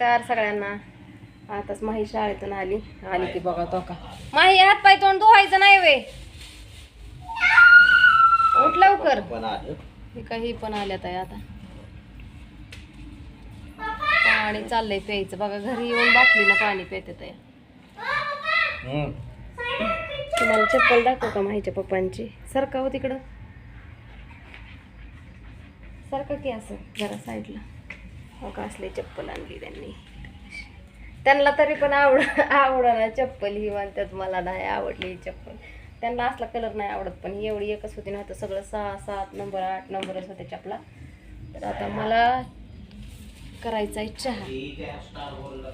नमस्कार सगळ्यांना. आताच माही शाळेतून आली. आली की बघा तो का. माही हात पाय तोंड धुवायचं नाही वे. उठ लवकर. पण आलं. हे काही पण आल्यात आहे आता. पाणी चाललंय प्यायचं. बघा घरी येऊन बाटलीनं पाणी पितात आहे. हम्म. तुम्हाला चप्पल दाखवू का माहीच्या पप्पांची? सरका हो तिकडं. सारखं की असं जरा साईडला. हो का चप्पल आणली त्यांनी. त्यांना तरी पण आवड आवडना चप्पल ही म्हणतात मला नाही आवडली ही चप्पल. त्यांना असला कलर नाही आवडत पण ही एवढी एकच होती ना तर सगळं सहा सात नंबर आठ नंबरच होते चपला. तर आता मला करायचा आहे चहा.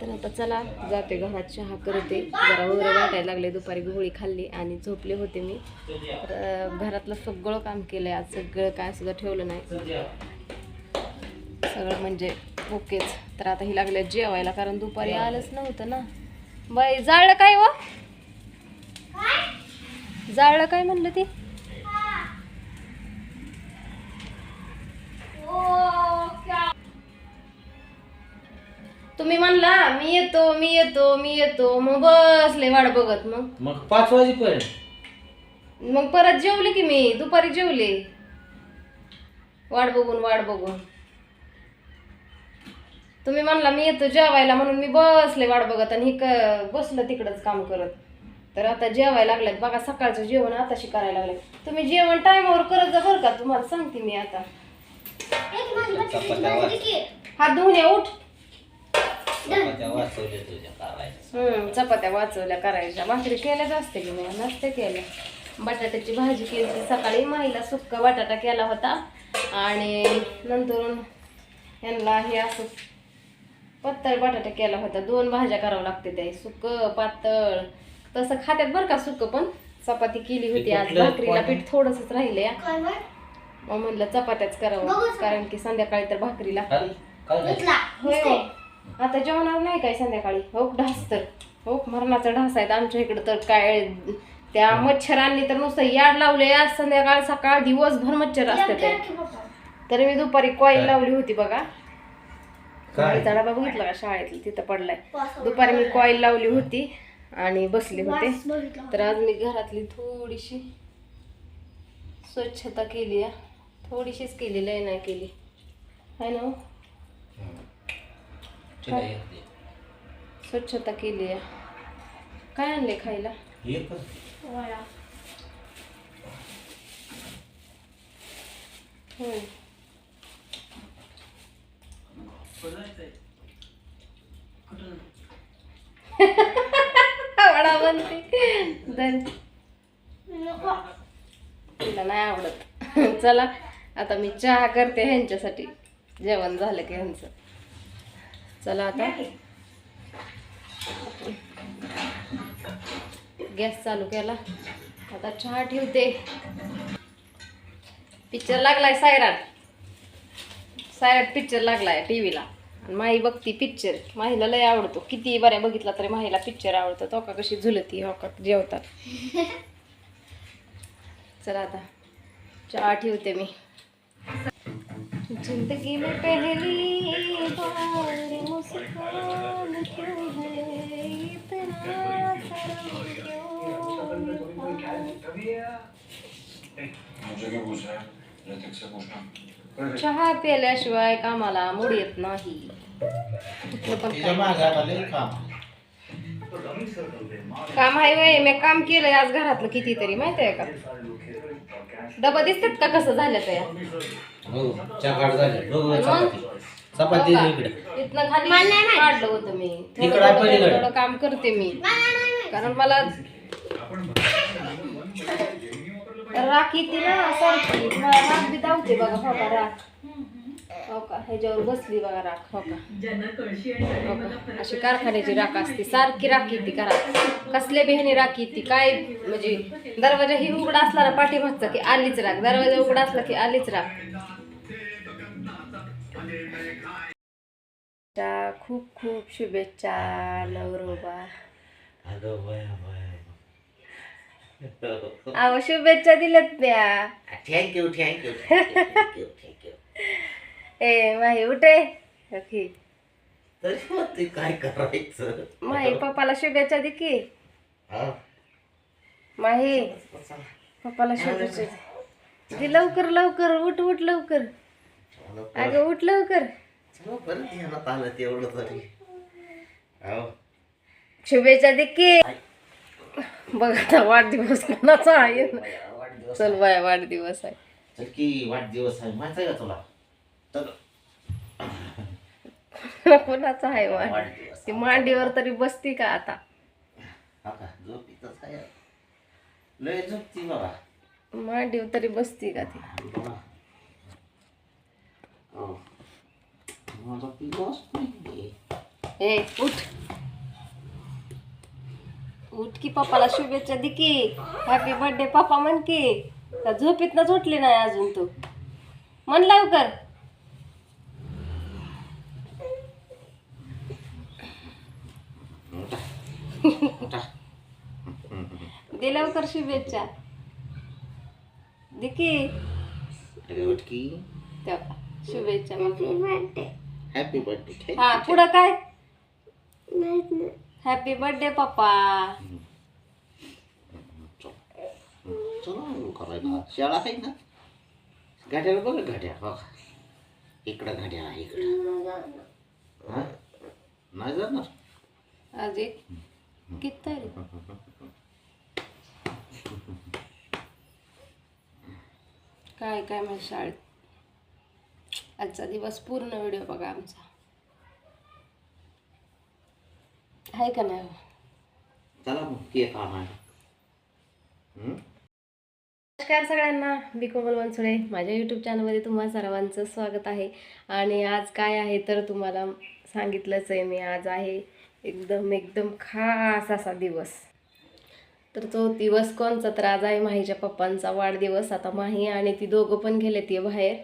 तर आता चला जाते घरात चहा करते. जरा वगैरे वाटायला लागले दुपारी गोळी खाल्ली आणि झोपले होते मी. तर घरातलं सगळं काम केलंय आज सगळं काय सुद्धा ठेवलं नाही. सगळं म्हणजे ओकेच. तर आता ही लागल्या जेवायला कारण दुपारी आलंच नव्हतं ना. बाई जाळलं काय व जाळलं काय म्हणलं ती? तुम्ही म्हणला मी येतो मी येतो मी येतो. मग बसले वाट बघत मग. मग पाच वाजेपर्यंत? मग परत जेवले की मी? दुपारी जेवले? वाट बघून वाट बघून. तुम्ही म्हणला मी येतो जेवायला म्हणून मी बसले वाट बघत आणि हे क बसलं तिकडंच काम करत. तर आता जेवायला लागल्यात बघा सकाळचं जेवण आताशी करायला लागले. तुम्ही जेवण टायमावर करत जा बरं का तुम्हाला सांगते मी आता. हात धुवून या उठ. चपात्या वाचवल्या करायच्या. हम्म, चपात्या वाचवल्या करायच्या. भाकरी केल्याच असते की मी नसते केल्या. बटाट्याची भाजी केली सकाळी. माईला सुक्का बटाटा केला होता. आणि नंतर यांना हे असं पातळ बटाटा केला होता. दोन भाज्या करावं लागते ते सुक्क पातळ. तसं खात्यात बरं का सुक्क पण? चपाती केली होती आज. भाकरीला? पीठ थोडंसंच राहिले मग म्हणलं चपात्याच करावं. कारण की संध्याकाळी तर भाकरी लागते? होय हो. आता जेवणार नाही काय संध्याकाळी? हो ढास तर हो मरणाचा ढास आहेत आमच्या इकडं तर काय? त्या मच्छरांनी तर नुसतं याड लावले आज संध्याकाळ सकाळ दिवसभर मच्छर असते तर मी दुपारी कॉईल लावली होती बघा. काय? डबा बघितला का शाळेतली तिथं पडलाय. दुपारी मी कॉईल लावली होती आणि बसले होते. तर आज मी घरातली थोडीशी स्वच्छता केली आहे. थोडीशीच केली लय नाही केली. आहे ना हो? स्वच्छता केली आहे. काय आणले खायला? होय. वडा बनते. तिला नाही आवडत. चला आता मी चहा करते ह्यांच्यासाठी. जेवण झालं की ह्यांचं. चला आता. गॅस चालू केला. आता चहा ठेवते. पिक्चर लागलाय सायराट सायराट पिक्चर लागलाय टी व्हीला आणि माई बघती पिक्चर माहीला लय आवडतो. किती बऱ्या बघितला तरी माहीला पिक्चर आवडतो. तो का कशी झुलती हो का जेवतात. चला आता. चहा ठेवते मी. जिंदगी में पहली बार मुस्कान क्यों है? इतना शर्म क्यों चहा प्यायल्याशिवाय कामाला मूड येत नाही. काम. आहे वय मी काम केलंय आज घरातलं कितीतरी माहिती आहे का? डबा दिसतात का कसं झालं त्या हो चकाट झाली. बघ बघ चपाती चपाती दे इकडे. इथनं खाली काढलं होतं मी. थोडं काम करते मी. कारण मला राख येते ना सारखी. मला राख बी धावते बघा हो का राख. हो का ह्याच्यावर बसली बघा राख हो का. हो का. अशी कारखान्याची राख असते. सारखी राख येते करा कसल्या बेहने राख येते? काय म्हणजे दरवाजा ही उघडा असला ना पाठीमागचा की आलीच राख. दरवाजा उघडा असला की आलीच राख. खूप खूप शुभेच्छा नवरोबा. अहो शुभेच्छा दिल्यात त्या thank you thank you thank you thank you ए माही उठे. ओके. तरी मग ते काय करायचं? माही पप्पाला शुभेच्छा दे की. हा. माही पप्पाला शुभेच्छा दे. दे लवकर लवकर उठ उठ लवकर. चला अगं उठ लवकर. चला बरं ध्यानात आलं तेवढं तरी. हो. शुभेच्छा दे की. बघ आता वाढदिवस कोणाचा आहे? वाढदिवस चल बाय वाढदिवस आहे. चल की वाढदिवस आहे. माहिती आहे का तुला? चल कोणाचा आहे वाढ? वाढदिवस. ती मांडीवर तरी बसती का आता? हा का? लय झोपती बाबा. मांडीवर तरी बसती का ती. हो. पिलोच. ए उठ. उठ की पप्पाला शुभेच्छा दे की. हॅपी बर्थडे पप्पा म्हण की. का झोपीत ना झोटली नाही अजून तू. म्हण लवकर. दे लवकर शुभेच्छा. दे की. अरे उठ की. तेव्हा शुभेच्छा मग. हॅपी बर्थडे हा पुढं काय? हॅपी बर्थडे पप्पा चला करायला शाळा आहे ना? गाड्याला बघा गाड्या बघा. इकडं गाड्या आहे इकडं. हा? नाही जाणार? आज एक किती काय काय माहिती शाळेत? आजचा दिवस पूर्ण व्हिडिओ बघा आमचा. आहे का नाही? चला आणायला हम्म? नमस्कार सगळ्यांना मी कोमल वनसुळे. माझ्या यूट्यूब चॅनलमध्ये तुम्हा सर्वांचं स्वागत आहे. आणि आज काय आहे तर तुम्हाला सांगितलंच आहे मी आज आहे एकदम एकदम खास असा दिवस. तर तो दिवस कोणचा तर आज आहे माहीच्या पप्पांचा वाढदिवस. आता माही आणि ती दोघं पण गेले ती बाहेर.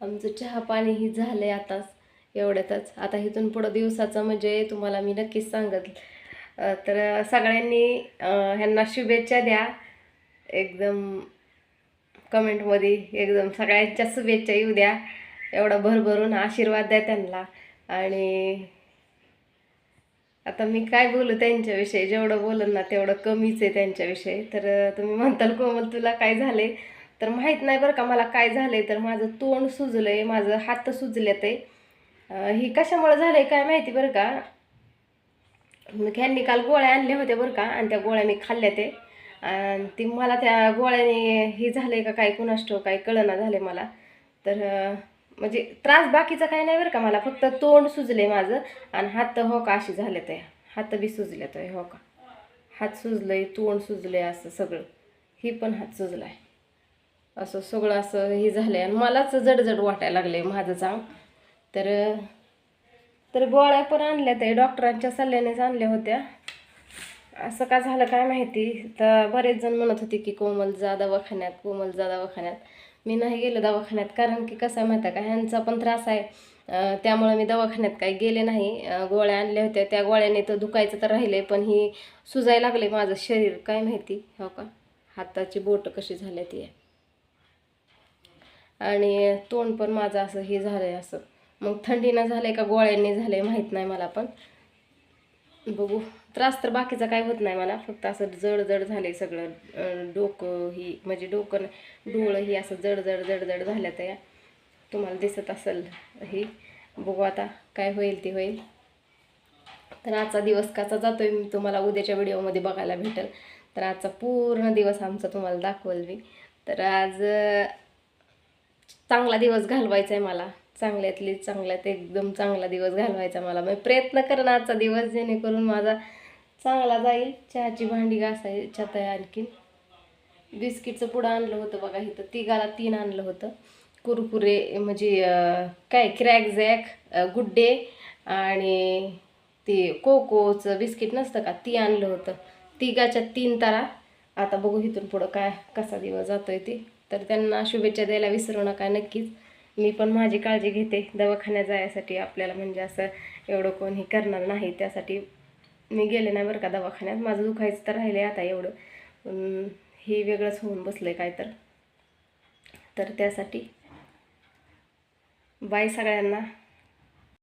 आमचं चहा पाणी ही झालं आहे आताच. एवढ्यातच. आता इथून पुढं दिवसाचं म्हणजे तुम्हाला मी नक्कीच सांगत तर सगळ्यांनी ह्यांना शुभेच्छा द्या. एकदम कमेंटमध्ये एकदम सगळ्यांच्या शुभेच्छा येऊ द्या. एवढा भरभरून आशीर्वाद द्या त्यांना. आणि आता मी काय बोलू त्यांच्याविषयी? जेवढं बोलन ना तेवढं कमीच आहे त्यांच्याविषयी. तर तुम्ही म्हणताल कोमल तुला काय झाले तर माहीत नाही बरं का मला काय झाले तर माझं तोंड सुजलं आहे माझं हात सुजलेत आहे. ही कशामुळं झालं आहे काय माहिती बरं का? ह्यांनी काल गोळ्या आणल्या होत्या बरं का आणि त्या गोळ्या मी खाल्ल्या ते. आणि ती मला त्या गोळ्याने हे झालंय का काय कुणाष्टो काय कळना झालं मला. तर म्हणजे त्रास बाकीचा काही नाही बरं का मला फक्त तोंड सुजले माझं आणि हात हो का अशी झाले ते हात बी सुजले तो हो का. हात सुजलंय तोंड सुजलंय असं सगळं. ही पण हात सुजलाय. असं सगळं असं हे झालंय आणि मलाच जडजड वाटायला लागले माझं चांग. तर तर गोळ्या पण आणल्या ते डॉक्टरांच्या सल्ल्यानेच आणल्या होत्या. असं का झालं काय माहिती? तर बरेच जण म्हणत होते की कोमल जा दवाखान्यात कोमल जा दवाखान्यात. मी नाही गेलं दवाखान्यात कारण की कसं आहे माहिती आहे का? ह्यांचा पण त्रास आहे. त्यामुळं त्यामुळे मी दवाखान्यात काही गेले नाही. गोळ्या आणल्या होत्या. त्या गोळ्याने तर दुखायचं तर राहिले पण ही सुजायला लागले माझं शरीर. काय माहिती? हो का? हाताची बोटं कशी झाल्या ती. आणि तोंड पण माझं असं हे झालं आहे असं. मग थंडीनं झालं आहे का गोळ्यांनी झालं आहे माहीत नाही मला पण. बघू. त्रास तर बाकीचा काय होत नाही मला. फक्त असं जड जड झालंय सगळं. डोकं ही म्हणजे डोकं डोळं ही असं जड जड जड जड झाल्या त्या तुम्हाला दिसत असेल ही. बघू आता काय होईल ते होईल. तर आजचा दिवस कसा जातोय मी तुम्हाला उद्याच्या व्हिडिओमध्ये बघायला भेटेल. तर आजचा पूर्ण दिवस आमचा तुम्हाला दाखवल मी. तर आज चांगला दिवस घालवायचा आहे मला. चांगल्यातली चांगल्यात एकदम चांगला दिवस घालवायचा मला. मी प्रयत्न करेन आजचा दिवस जेणेकरून माझा चांगला जाईल. चहाची भांडी घासायच्यात आहे आणखीन. बिस्किटचं पुढं आणलं होतं बघा इथं. तिघाला तीन आणलं होतं. कुरकुरे म्हणजे काय क्रॅक झॅक गुड डे आणि ते कोकोचं बिस्किट नसतं का? ती आणलं होतं. तिघाच्या तीन तारा. आता बघू इथून पुढं काय कसा दिवस जातोय ते. तर त्यांना शुभेच्छा द्यायला विसरू नका नक्कीच. मी पण माझी काळजी घेते. दवाखान्यात जायसाठी आपल्याला म्हणजे असं एवढं कोणी करणार नाही. त्यासाठी मी गेले नाही बरं का दवाखान्यात. माझं दुखायचं तर राहिले आता एवढं. पण हे वेगळंच होऊन बसलं आहे काय तर. तर त्यासाठी बाय सगळ्यांना.